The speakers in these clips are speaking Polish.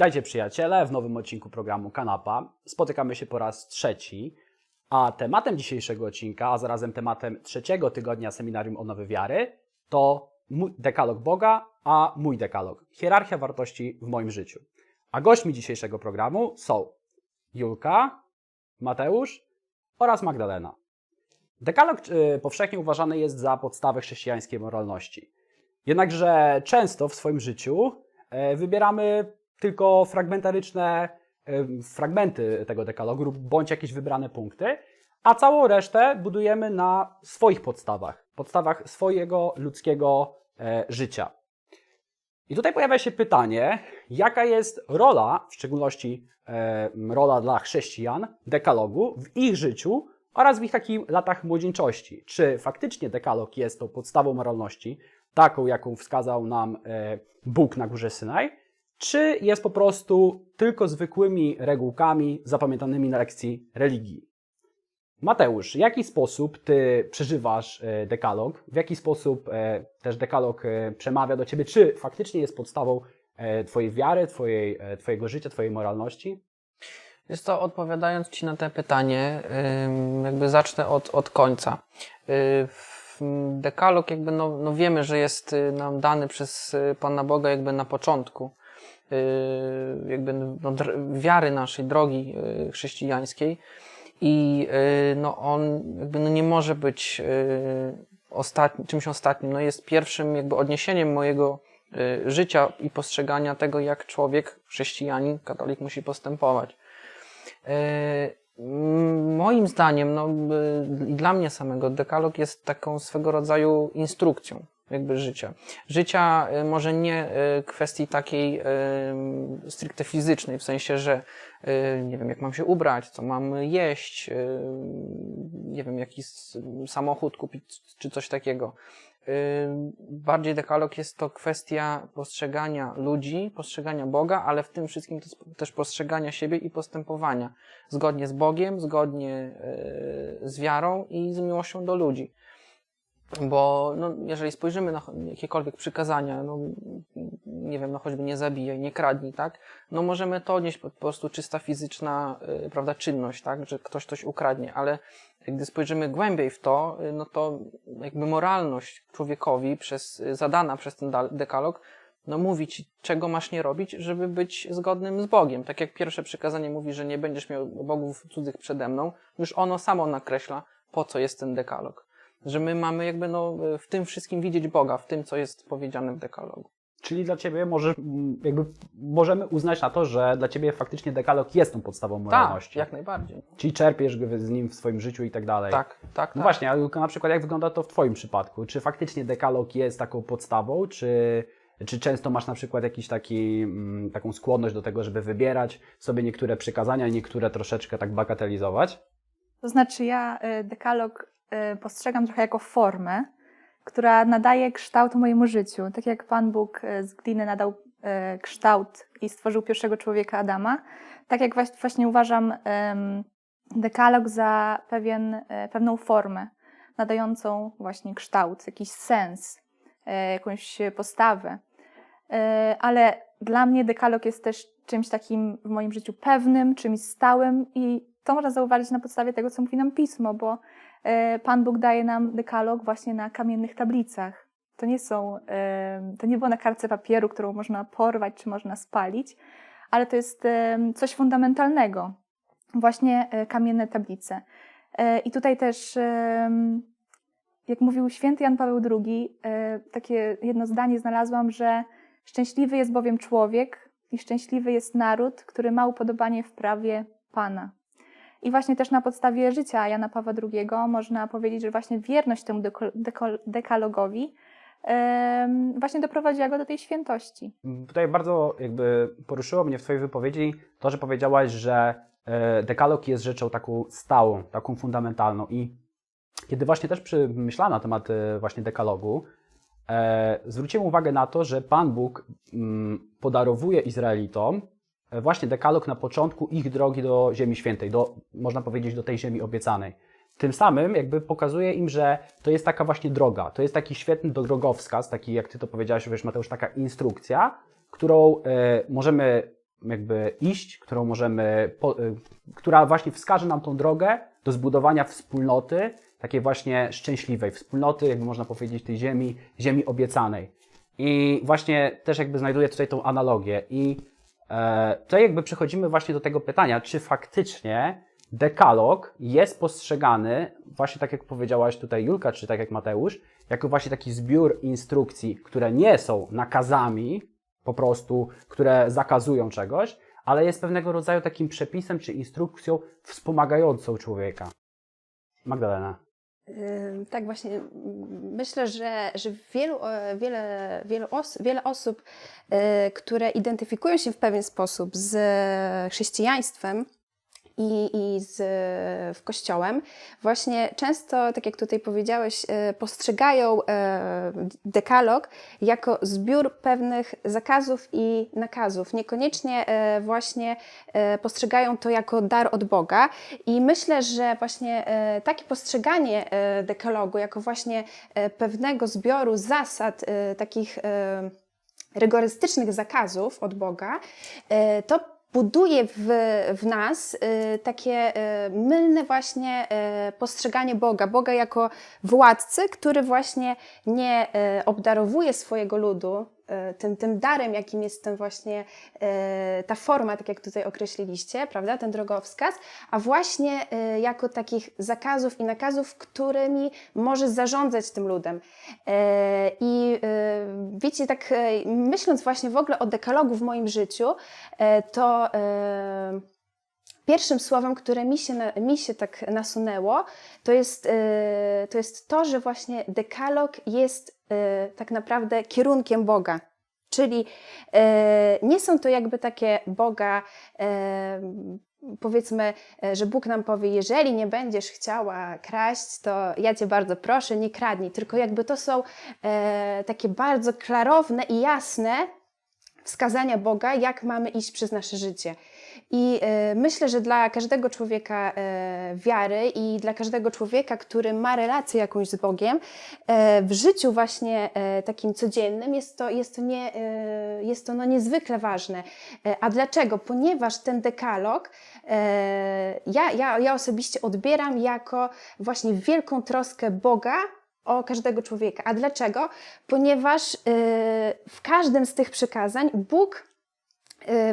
Witajcie przyjaciele w nowym odcinku programu Kanapa. Spotykamy się po raz trzeci, a tematem dzisiejszego odcinka, a zarazem tematem trzeciego tygodnia seminarium Odnowy Wiary to dekalog Boga, a mój dekalog. Hierarchia wartości w moim życiu. A gośćmi dzisiejszego programu są Julka, Mateusz oraz Magdalena. Dekalog y, powszechnie uważany jest za podstawę chrześcijańskiej moralności. Jednakże często w swoim życiu e, wybieramy tylko fragmentaryczne e, fragmenty tego dekalogu bądź jakieś wybrane punkty, a całą resztę budujemy na swoich podstawach, podstawach swojego ludzkiego e, życia. I tutaj pojawia się pytanie, jaka jest rola, w szczególności e, rola dla chrześcijan, dekalogu w ich życiu oraz w ich takich latach młodzieńczości. Czy faktycznie dekalog jest tą podstawą moralności, taką jaką wskazał nam Bóg na górze Synaj, czy jest po prostu tylko zwykłymi regułkami zapamiętanymi na lekcji religii? Mateusz, w jaki sposób ty przeżywasz e, dekalog? W jaki sposób e, też dekalog e, przemawia do ciebie? Czy faktycznie jest podstawą twojej wiary, twojej, twojego życia, twojej moralności? Jest to odpowiadając Ci na te pytanie, jakby zacznę od, od końca. Y, Dekalog jakby no, no wiemy, że jest y, nam dany przez y, Pana Boga jakby na początku jakby no, wiary naszej, drogi y, chrześcijańskiej i y, no on jakby no nie może być y, ostatni, czymś ostatnim. No jest pierwszym jakby odniesieniem mojego y, życia i postrzegania tego, jak człowiek, chrześcijanin, katolik musi postępować. Moim zdaniem, no, y, i dla mnie samego, dekalog jest taką swego rodzaju instrukcją jakby życia. Życia y, może nie y, kwestii takiej y, stricte fizycznej, w sensie, że nie wiem, jak mam się ubrać, co mam jeść, nie wiem, jaki samochód kupić, czy coś takiego. Bardziej dekalog jest to kwestia postrzegania ludzi, postrzegania Boga, ale w tym wszystkim też postrzegania siebie i postępowania zgodnie z Bogiem, zgodnie z wiarą i z miłością do ludzi. Bo no, jeżeli spojrzymy na jakiekolwiek przykazania, no, nie wiem, no choćby nie zabijaj, nie kradnij, tak? No możemy to odnieść po prostu czysta fizyczna, e, prawda, czynność, tak? Że ktoś coś ukradnie, ale gdy spojrzymy głębiej w to, e, no to jakby moralność człowiekowi przez, e, zadana przez ten dekalog, no mówi ci, czego masz nie robić, żeby być zgodnym z Bogiem. Tak jak pierwsze przykazanie mówi, że nie będziesz miał bogów cudzych przede mną, już ono samo nakreśla, po co jest ten dekalog. Że my mamy jakby no, w tym wszystkim widzieć Boga, w tym, co jest powiedziane w dekalogu. Czyli dla ciebie może, jakby możemy uznać na to, że dla ciebie faktycznie dekalog jest tą podstawą Tak, moralności. jak najbardziej. Czyli czerpiesz go z nim w swoim życiu i tak dalej. Tak, tak, tak. No właśnie, a Julka, na przykład jak wygląda to w Twoim przypadku? Czy faktycznie dekalog jest taką podstawą, czy, czy często masz na przykład jakiś taki, mm, taką skłonność do tego, żeby wybierać sobie niektóre przykazania i niektóre troszeczkę tak bagatelizować? To znaczy, ja y, dekalog postrzegam trochę jako formę, która nadaje kształt mojemu życiu. Tak jak Pan Bóg y, z gliny nadał y, kształt i stworzył pierwszego człowieka Adama, tak jak właśnie uważam dekalog za pewien, y, pewną formę, nadającą właśnie kształt, jakiś sens, y, jakąś postawę. Y, Ale dla mnie dekalog jest też czymś takim w moim życiu pewnym, czymś stałym i to można zauważyć na podstawie tego, co mówi nam Pismo, bo Pan Bóg daje nam dekalog właśnie na kamiennych tablicach. To nie są, e, to nie było na kartce papieru, którą można porwać czy można spalić, ale to jest e, coś fundamentalnego. Właśnie e, kamienne tablice. E, I tutaj też, e, jak mówił święty Jan Paweł II, e, takie jedno zdanie znalazłam, że szczęśliwy jest bowiem człowiek i szczęśliwy jest naród, który ma upodobanie w prawie Pana. I właśnie też na podstawie życia Jana Pawła II można powiedzieć, że właśnie wierność temu dekalogowi właśnie doprowadziła go do tej świętości. Tutaj bardzo jakby poruszyło mnie w Twojej wypowiedzi to, że powiedziałaś, że e, dekalog jest rzeczą taką stałą, taką fundamentalną i kiedy właśnie też przemyślałem na temat e, właśnie dekalogu, e, zwróciłem uwagę na to, że Pan Bóg mm, podarowuje Izraelitom właśnie dekalog na początku ich drogi do Ziemi Świętej, do, można powiedzieć do tej Ziemi obiecanej. Tym samym jakby pokazuje im, że to jest taka właśnie droga, to jest taki świetny drogowskaz, taki jak Ty to powiedziałeś, wiesz Mateusz, taka instrukcja, którą e, możemy jakby iść, którą możemy, po, y, która właśnie wskaże nam tą drogę do zbudowania wspólnoty, takiej właśnie szczęśliwej wspólnoty, jakby można powiedzieć, tej ziemi, ziemi obiecanej. I właśnie też jakby znajduję tutaj tą analogię. I e, tutaj jakby przechodzimy właśnie do tego pytania, czy faktycznie dekalog jest postrzegany, właśnie tak jak powiedziałaś tutaj Julka, czy tak jak Mateusz, jako właśnie taki zbiór instrukcji, które nie są nakazami, po prostu, które zakazują czegoś, ale jest pewnego rodzaju takim przepisem czy instrukcją wspomagającą człowieka. Magdalena. Tak właśnie myślę, że, że wielu, e, wiele, wielu os, wiele osób, e, które identyfikują się w pewien sposób z chrześcijaństwem i, i z w kościołem, właśnie często, tak jak tutaj powiedziałeś, e, postrzegają e, dekalog jako zbiór pewnych zakazów i nakazów. Niekoniecznie e, właśnie e, postrzegają to jako dar od Boga i myślę, że właśnie e, takie postrzeganie e, dekalogu jako właśnie e, pewnego zbioru zasad, e, takich e, rygorystycznych zakazów od Boga, e, to buduje w, w nas e, takie e, mylne właśnie e, postrzeganie Boga. Boga jako władcy, który właśnie nie e, obdarowuje swojego ludu tym, tym darem, jakim jest ten właśnie e, ta forma, tak jak tutaj określiliście, prawda, ten drogowskaz, a właśnie e, jako takich zakazów i nakazów, którymi może zarządzać tym ludem. E, I e, wiecie, tak e, myśląc właśnie w ogóle o dekalogu w moim życiu, e, to e, pierwszym słowem, które mi się, mi się tak nasunęło, to jest, e, to jest to, że właśnie dekalog jest e, tak naprawdę kierunkiem Boga. Czyli e, nie są to jakby takie Boga, powiedzmy, że Bóg nam powie, jeżeli nie będziesz chciała kraść, to ja cię bardzo proszę, nie kradnij. Tylko jakby to są takie bardzo klarowne i jasne wskazania Boga, jak mamy iść przez nasze życie. I e, myślę, że dla każdego człowieka e, wiary i dla każdego człowieka, który ma relację jakąś z Bogiem, e, w życiu właśnie takim codziennym jest to, jest to, nie, jest to no niezwykle ważne. A dlaczego? Ponieważ ten dekalog ja, ja, ja osobiście odbieram jako właśnie wielką troskę Boga o każdego człowieka. A dlaczego? Ponieważ w każdym z tych przykazań Bóg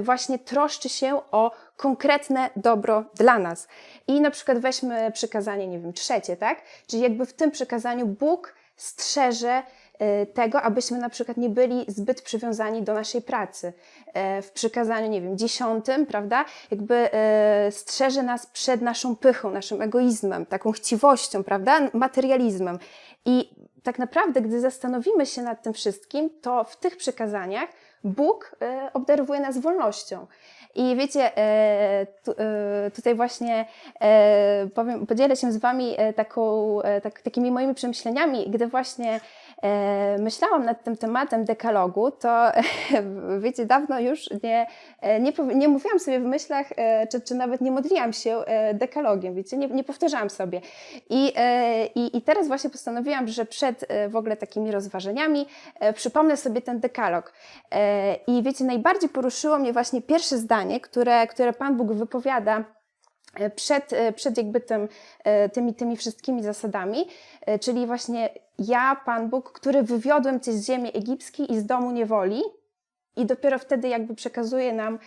właśnie troszczy się o konkretne dobro dla nas. I na przykład weźmy przykazanie, nie wiem, trzecie, tak? Czyli jakby w tym przykazaniu Bóg strzeże e, tego, abyśmy na przykład nie byli zbyt przywiązani do naszej pracy. E, W przykazaniu, nie wiem, dziesiątym, prawda, jakby strzeże nas przed naszą pychą, naszym egoizmem, taką chciwością, prawda, materializmem. I tak naprawdę, gdy zastanowimy się nad tym wszystkim, to w tych przykazaniach Bóg e, obdarowuje nas wolnością. I wiecie, e, e, tutaj właśnie powiem, podzielę się z Wami taką, tak, takimi moimi przemyśleniami, gdy właśnie myślałam nad tym tematem dekalogu, to wiecie, dawno już nie, e, nie, nie mówiłam sobie w myślach, e, czy, czy nawet nie modliłam się e, dekalogiem, wiecie, nie, nie powtarzałam sobie. I, e, i, I teraz właśnie postanowiłam, że przed e, w ogóle takimi rozważaniami e, przypomnę sobie ten dekalog. E, I wiecie, najbardziej poruszyło mnie właśnie pierwsze zdanie, które, które Pan Bóg wypowiada e, przed, e, przed jakby tym, e, tymi, tymi wszystkimi zasadami, e, czyli właśnie ja, Pan Bóg, który wywiodłem Cię z ziemi egipskiej i z domu niewoli, i dopiero wtedy jakby przekazuje nam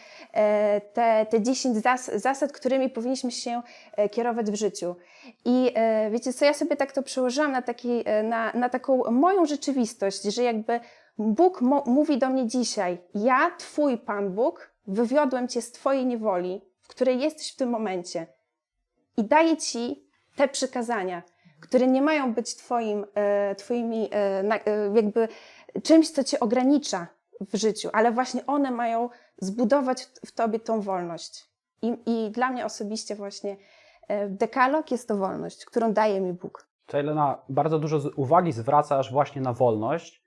te, te 10 zas zasad, którymi powinniśmy się kierować w życiu. I wiecie co, ja sobie tak to przełożyłam na, taki, na, na taką moją rzeczywistość, że jakby Bóg mówi do mnie dzisiaj, ja, Twój Pan Bóg, wywiodłem Cię z Twojej niewoli, której jesteś w tym momencie i daję Ci te przykazania, które nie mają być twoim, e, Twoimi e, e, jakby czymś, co Cię ogranicza w życiu, ale właśnie one mają zbudować w- Tobie tą wolność. I, i dla mnie osobiście właśnie dekalog jest to wolność, którą daje mi Bóg. Tutaj, Lena, bardzo dużo uwagi zwracasz właśnie na wolność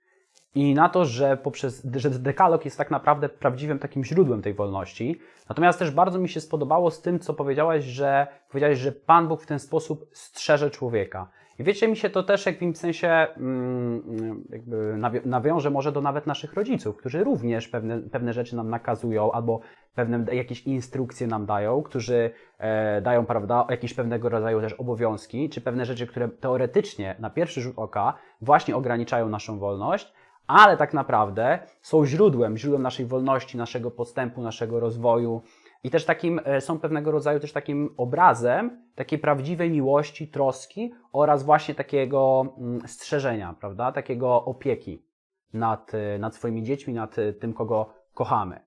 i na to, że poprzez, że dekalog jest tak naprawdę prawdziwym takim źródłem tej wolności. Natomiast też bardzo mi się spodobało z tym, co powiedziałaś, że powiedziałeś, że Pan Bóg w ten sposób strzeże człowieka. I wiecie, mi się to też w jakimś sensie mm, jakby nawi- nawiąże może do nawet naszych rodziców, którzy również pewne, pewne rzeczy nam nakazują albo pewne jakieś instrukcje nam dają, którzy e, dają, prawda, jakieś pewnego rodzaju też obowiązki, czy pewne rzeczy, które teoretycznie na pierwszy rzut oka właśnie ograniczają naszą wolność, ale tak naprawdę są źródłem, źródłem naszej wolności, naszego postępu, naszego rozwoju. I też takim, e, są pewnego rodzaju też takim obrazem takiej prawdziwej miłości, troski oraz właśnie takiego mm, strzeżenia, prawda? Takiego opieki nad, e, nad swoimi dziećmi, nad e, tym, kogo kochamy.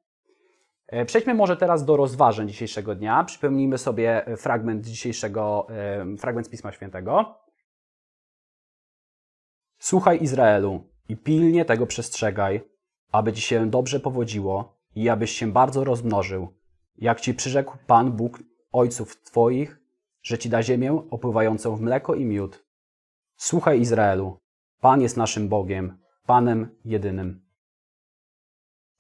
Przejdźmy może teraz do rozważań dzisiejszego dnia. Przypomnijmy sobie fragment dzisiejszego, fragment Pisma Świętego. Słuchaj Izraelu i pilnie tego przestrzegaj, aby ci się dobrze powodziło i abyś się bardzo rozmnożył, jak ci przyrzekł Pan Bóg ojców twoich, że ci da ziemię opływającą w mleko i miód. Słuchaj Izraelu, Pan jest naszym Bogiem, Panem jedynym.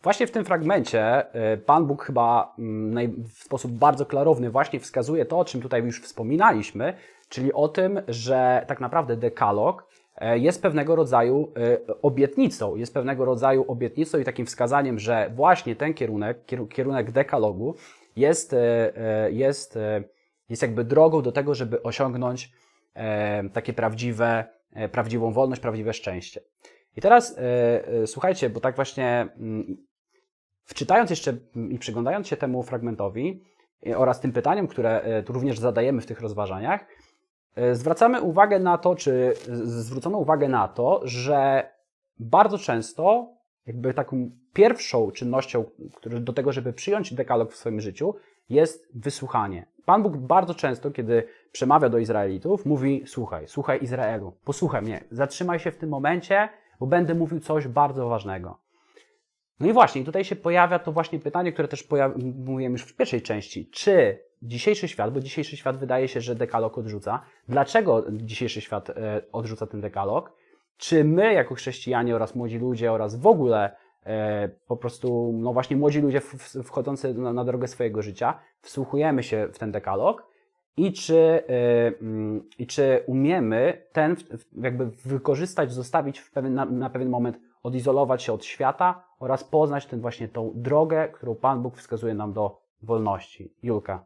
Właśnie w tym fragmencie e, Pan Bóg chyba mm, w sposób bardzo klarowny właśnie wskazuje to, o czym tutaj już wspominaliśmy, czyli o tym, że tak naprawdę dekalog jest pewnego rodzaju e, obietnicą, jest pewnego rodzaju obietnicą i takim wskazaniem, że właśnie ten kierunek, kieru- kierunek dekalogu jest, e, e, jest, e, jest jakby drogą do tego, żeby osiągnąć e, takie prawdziwe, e, prawdziwą wolność, prawdziwe szczęście. I teraz e, e, słuchajcie, bo tak właśnie mm, wczytając jeszcze mm, i przyglądając się temu fragmentowi e, oraz tym pytaniom, które e, również zadajemy w tych rozważaniach, e, zwracamy uwagę na to, czy zwrócono uwagę na to, że bardzo często jakby taką pierwszą czynnością do tego, żeby przyjąć dekalog w swoim życiu, jest wysłuchanie. Pan Bóg bardzo często, kiedy przemawia do Izraelitów, mówi: Słuchaj, słuchaj Izraelu, posłuchaj mnie, zatrzymaj się w tym momencie, bo będę mówił coś bardzo ważnego. No i właśnie, tutaj się pojawia to właśnie pytanie, które też pojawi- mówiłem już w pierwszej części. Czy dzisiejszy świat, bo dzisiejszy świat wydaje się, że dekalog odrzuca, dlaczego dzisiejszy świat e, odrzuca ten dekalog? Czy my, jako chrześcijanie oraz młodzi ludzie, oraz w ogóle e, po prostu, no właśnie młodzi ludzie wchodzący na, drogę swojego życia, wsłuchujemy się w ten dekalog i czy, e, mm, i czy umiemy ten jakby wykorzystać, zostawić w pewien, na, na pewien moment, odizolować się od świata oraz poznać ten właśnie tą drogę, którą Pan Bóg wskazuje nam do wolności. Julka.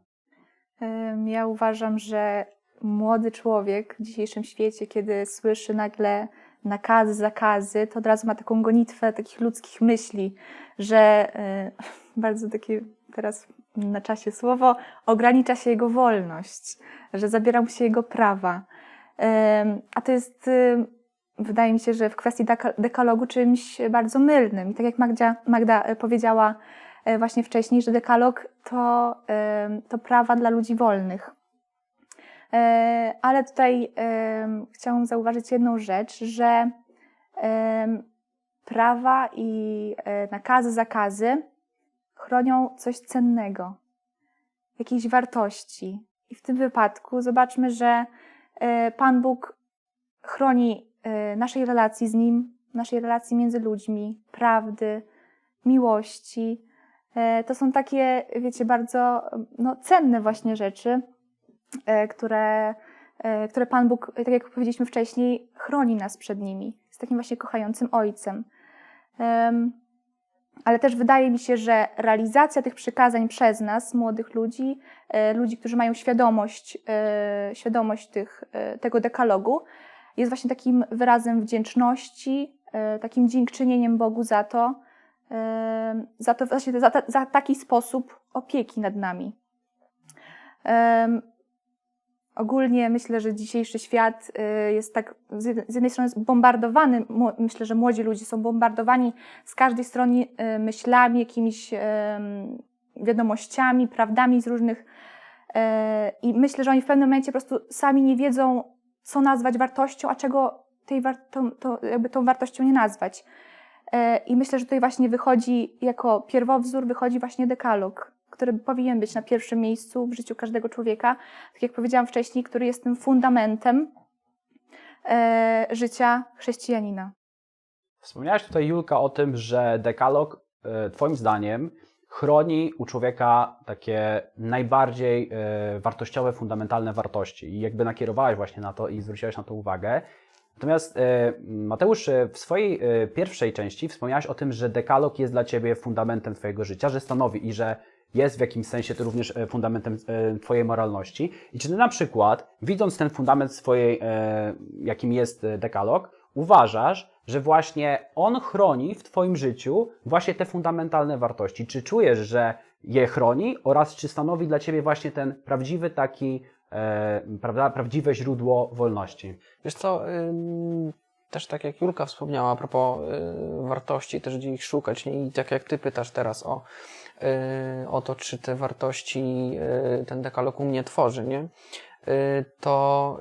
Ja uważam, że młody człowiek w dzisiejszym świecie, kiedy słyszy nagle nakazy, zakazy, to od razu ma taką gonitwę takich ludzkich myśli, że bardzo takie teraz na czasie słowo, ogranicza się jego wolność, że zabiera mu się jego prawa. A to jest, wydaje mi się, że w kwestii deka- dekalogu czymś bardzo mylnym. I tak jak Magda, Magda y, powiedziała właśnie wcześniej, że dekalog to, y, to prawa dla ludzi wolnych. E, Ale tutaj chciałam zauważyć jedną rzecz, że prawa i e, nakazy, zakazy chronią coś cennego, jakiejś wartości. I w tym wypadku zobaczmy, że e, Pan Bóg chroni e, naszej relacji z Nim, naszej relacji między ludźmi, prawdy, miłości. E, To są takie, wiecie, bardzo no, cenne właśnie rzeczy, e, które, e, które Pan Bóg, tak jak powiedzieliśmy wcześniej, chroni nas przed nimi. Jest takim właśnie kochającym Ojcem. Em, Ale też wydaje mi się, że realizacja tych przykazań przez nas, młodych ludzi, ludzi, którzy mają świadomość, świadomość tych, tego dekalogu, jest właśnie takim wyrazem wdzięczności, takim dziękczynieniem Bogu za to, za to właśnie za, za taki sposób opieki nad nami. Em, Ogólnie myślę, że dzisiejszy świat y, jest tak z jed- z jednej strony bombardowany, myślę, że młodzi ludzie są bombardowani z każdej strony y, myślami, jakimiś wiadomościami, prawdami z różnych e, i myślę, że oni w pewnym momencie po prostu sami nie wiedzą, co nazwać wartością, a czego tej war- tą, to, jakby tą wartością nie nazwać. E, I myślę, że tutaj właśnie wychodzi jako pierwowzór, wychodzi właśnie dekalog, który powinien być na pierwszym miejscu w życiu każdego człowieka, tak jak powiedziałam wcześniej, który jest tym fundamentem e, życia chrześcijanina. Wspomniałaś tutaj, Julka, o tym, że dekalog, e, Twoim zdaniem, chroni u człowieka takie najbardziej wartościowe, fundamentalne wartości. I jakby nakierowałeś właśnie na to i zwróciłeś na to uwagę. Natomiast e, Mateusz, e, w swojej e, pierwszej części wspomniałeś o tym, że dekalog jest dla Ciebie fundamentem Twojego życia, że stanowi i że jest w jakimś sensie to również fundamentem Twojej moralności. I czy Ty na przykład, widząc ten fundament swojej, jakim jest dekalog, uważasz, że właśnie on chroni w Twoim życiu właśnie te fundamentalne wartości? Czy czujesz, że je chroni oraz czy stanowi dla Ciebie właśnie ten prawdziwy taki, prawda, prawdziwe źródło wolności? Wiesz co, też tak jak Julka wspomniała a propos y, wartości, też gdzie ich szukać, nie? i tak jak ty pytasz teraz o, y, o to, czy te wartości y, ten dekalog u mnie tworzy, nie? To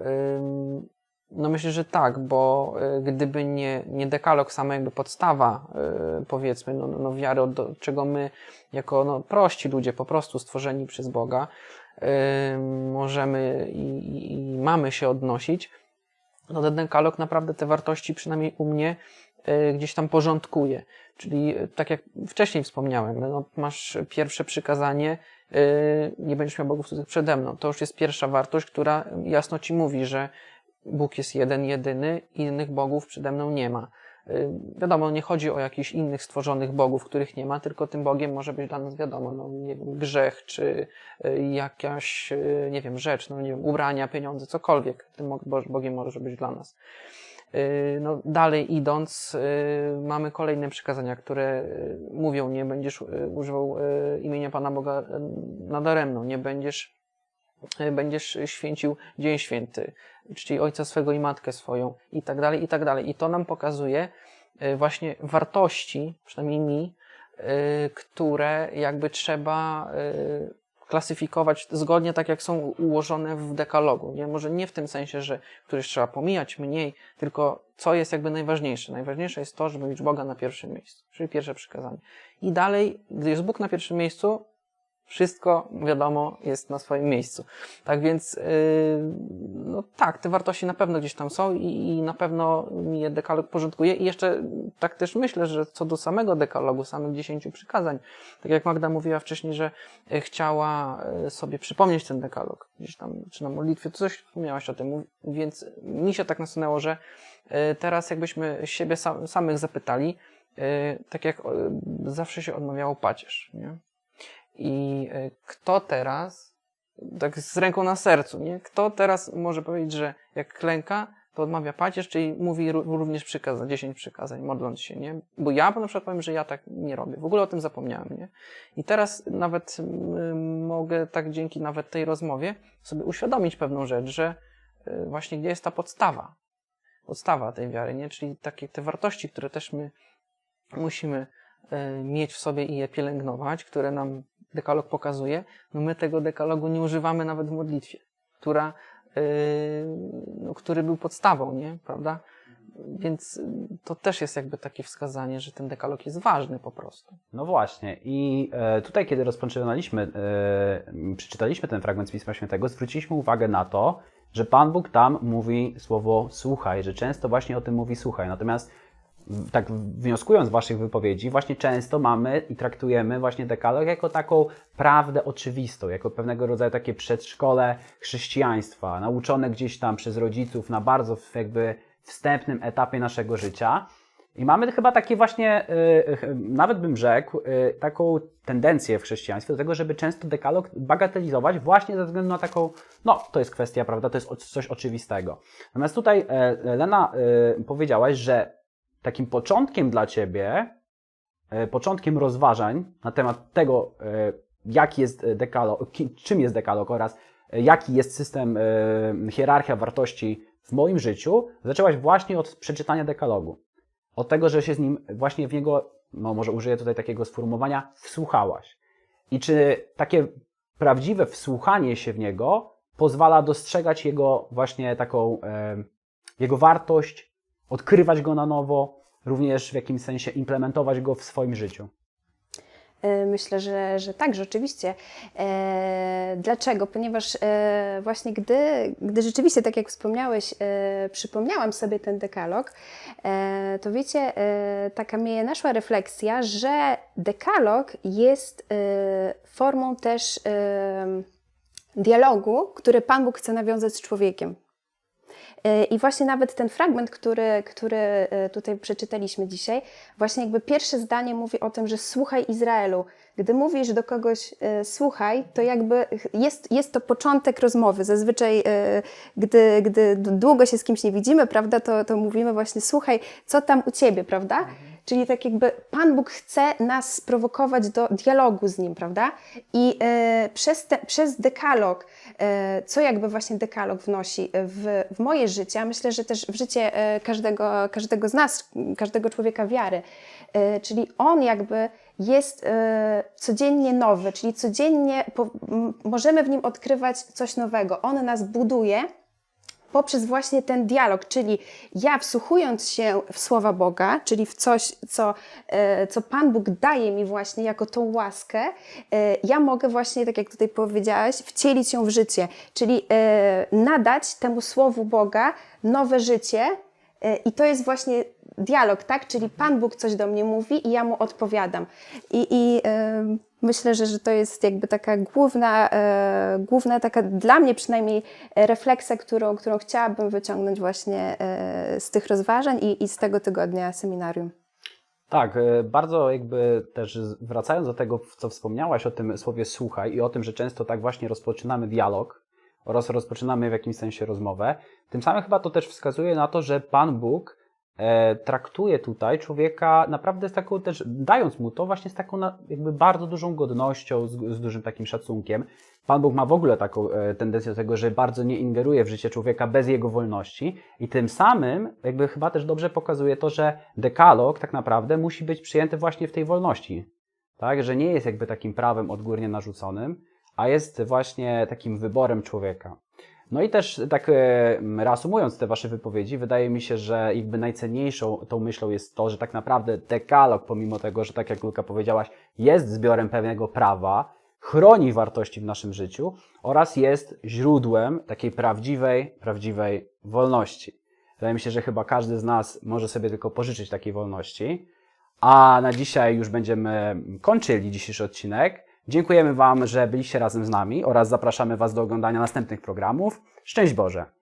no myślę, że tak, bo gdyby nie, nie dekalog, sama jakby podstawa, powiedzmy, no, no wiary, od czego my jako no, prości ludzie, po prostu stworzeni przez Boga, możemy i, i, mamy się odnosić, no ten dekalog naprawdę te wartości, przynajmniej u mnie, y, gdzieś tam porządkuje. Czyli y, tak jak wcześniej wspomniałem, no, masz pierwsze przykazanie, y, nie będziesz miał bogów cudzych przede mną. To już jest pierwsza wartość, która jasno ci mówi, że Bóg jest jeden, jedyny, innych bogów przede mną nie ma. Y, Wiadomo, nie chodzi o jakichś innych stworzonych bogów, których nie ma, tylko tym Bogiem może być dla nas wiadomo, no, nie wiem, grzech, czy y, jakaś, y, nie wiem, rzecz, no, nie wiem, ubrania, pieniądze, cokolwiek tym Bo- Bo- Bogiem może być dla nas. No, dalej idąc, mamy kolejne przykazania, które mówią, nie będziesz używał imienia Pana Boga nadaremno, nie będziesz, będziesz święcił Dzień Święty, czci ojca swego i matkę swoją i tak dalej, i tak dalej. I to nam pokazuje y, właśnie wartości, przynajmniej mi, y, które jakby trzeba klasyfikować zgodnie tak, jak są ułożone w dekalogu. Nie? Może nie w tym sensie, że któryś trzeba pomijać mniej, tylko co jest jakby najważniejsze. Najważniejsze jest to, żeby mieć Boga na pierwszym miejscu, czyli pierwsze przykazanie. I dalej, gdy jest Bóg na pierwszym miejscu, wszystko, wiadomo, jest na swoim miejscu. Tak więc, yy, no tak, te wartości na pewno gdzieś tam są i, na pewno je dekalog porządkuje. I jeszcze tak też myślę, że co do samego dekalogu, samych dziesięciu przykazań, tak jak Magda mówiła wcześniej, że e, chciała e, sobie przypomnieć ten dekalog, gdzieś tam, czy na modlitwie, coś wspomniałaś o tym, więc mi się tak nasunęło, że teraz jakbyśmy siebie sam, samych zapytali, tak jak zawsze się odmawiało pacierz, nie? I e, kto teraz, tak z ręką na sercu, nie? Kto teraz może powiedzieć, że jak klęka, to odmawia pacierz, czyli mówi ró- również przykazań, 10 przykazań, modląc się, nie? Bo ja na przykład powiem, że ja tak nie robię. W ogóle o tym zapomniałem, nie? I teraz nawet mogę tak dzięki nawet tej rozmowie sobie uświadomić pewną rzecz, że y, właśnie gdzie jest ta podstawa, podstawa tej wiary, nie? Czyli takie te wartości, które też my musimy y, mieć w sobie i je pielęgnować, które nam dekalog pokazuje, no my tego dekalogu nie używamy nawet w modlitwie, która, y, no, który był podstawą, nie? Prawda? Więc to też jest jakby takie wskazanie, że ten dekalog jest ważny po prostu. No właśnie. I e, tutaj, kiedy rozpoczynaliśmy, e, przeczytaliśmy ten fragment Pisma Świętego, zwróciliśmy uwagę na to, że Pan Bóg tam mówi słowo słuchaj, że często właśnie o tym mówi słuchaj. Natomiast tak wnioskując z Waszych wypowiedzi, właśnie często mamy i traktujemy właśnie dekalog jako taką prawdę oczywistą, jako pewnego rodzaju takie przedszkole chrześcijaństwa, nauczone gdzieś tam przez rodziców na bardzo jakby wstępnym etapie naszego życia. I mamy chyba takie właśnie, y, y, nawet bym rzekł, y, taką tendencję w chrześcijaństwie do tego, żeby często dekalog bagatelizować właśnie ze względu na taką, no to jest kwestia, prawda, to jest coś oczywistego. Natomiast tutaj e, Lena e, powiedziałaś, że takim początkiem dla Ciebie, e, początkiem rozważań na temat tego, e, jaki jest dekalog, czym jest dekalog oraz e, jaki jest system, hierarchia wartości w moim życiu, zaczęłaś właśnie od przeczytania dekalogu. Od tego, że się z nim właśnie w niego, no może użyję tutaj takiego sformułowania, wsłuchałaś. I czy takie prawdziwe wsłuchanie się w niego pozwala dostrzegać jego właśnie taką, jego wartość, odkrywać go na nowo, również w jakimś sensie implementować go w swoim życiu? E, Myślę, że, że tak, że oczywiście. E, dlaczego? Ponieważ e, właśnie gdy, gdy rzeczywiście, tak jak wspomniałeś, przypomniałam sobie ten dekalog, to wiecie, taka mnie naszła refleksja, że dekalog jest formą też dialogu, który Pan Bóg chce nawiązać z człowiekiem. I właśnie nawet ten fragment, który, który e, tutaj przeczytaliśmy dzisiaj, właśnie jakby pierwsze zdanie mówi o tym, że słuchaj Izraelu. Gdy mówisz do kogoś e, słuchaj, to jakby jest, jest to początek rozmowy. Zazwyczaj, e, gdy, gdy długo się z kimś nie widzimy, prawda, to, to mówimy właśnie słuchaj, co tam u ciebie, prawda? Czyli tak jakby Pan Bóg chce nas sprowokować do dialogu z Nim, prawda? I e, przez, te, przez dekalog, e, co jakby właśnie dekalog wnosi w, w moje życie, a myślę, że też w życie e, każdego, każdego z nas, każdego człowieka wiary, e, czyli on jakby jest e, codziennie nowy, czyli codziennie po, możemy w nim odkrywać coś nowego. On nas buduje poprzez właśnie ten dialog, czyli ja wsłuchując się w słowa Boga, czyli w coś, co, e, co Pan Bóg daje mi właśnie jako tą łaskę, e, ja mogę właśnie, tak jak tutaj powiedziałaś, wcielić ją w życie, czyli e, nadać temu słowu Boga nowe życie i to jest właśnie dialog, tak? Czyli Pan Bóg coś do mnie mówi i ja mu odpowiadam. I, i myślę, że, że to jest jakby taka główna, e, główna taka dla mnie przynajmniej refleksja, którą, którą chciałabym wyciągnąć właśnie e, z tych rozważań i, i z tego tygodnia seminarium. Tak, e, bardzo jakby też wracając do tego, co wspomniałaś o tym słowie słuchaj i o tym, że często tak właśnie rozpoczynamy dialog oraz rozpoczynamy w jakimś sensie rozmowę, tym samym chyba to też wskazuje na to, że Pan Bóg traktuje tutaj człowieka naprawdę z taką też, dając mu to właśnie z taką jakby bardzo dużą godnością, z, z dużym takim szacunkiem. Pan Bóg ma w ogóle taką e, tendencję do tego, że bardzo nie ingeruje w życie człowieka bez jego wolności i tym samym jakby chyba też dobrze pokazuje to, że dekalog tak naprawdę musi być przyjęty właśnie w tej wolności. Tak, że nie jest jakby takim prawem odgórnie narzuconym, a jest właśnie takim wyborem człowieka. No i też tak e, reasumując te Wasze wypowiedzi, wydaje mi się, że jakby najcenniejszą tą myślą jest to, że tak naprawdę dekalog, pomimo tego, że tak jak Luka powiedziałaś, jest zbiorem pewnego prawa, chroni wartości w naszym życiu oraz jest źródłem takiej prawdziwej, prawdziwej wolności. Wydaje mi się, że chyba każdy z nas może sobie tylko pożyczyć takiej wolności. A na dzisiaj już będziemy kończyli dzisiejszy odcinek. Dziękujemy Wam, że byliście razem z nami oraz zapraszamy Was do oglądania następnych programów. Szczęść Boże!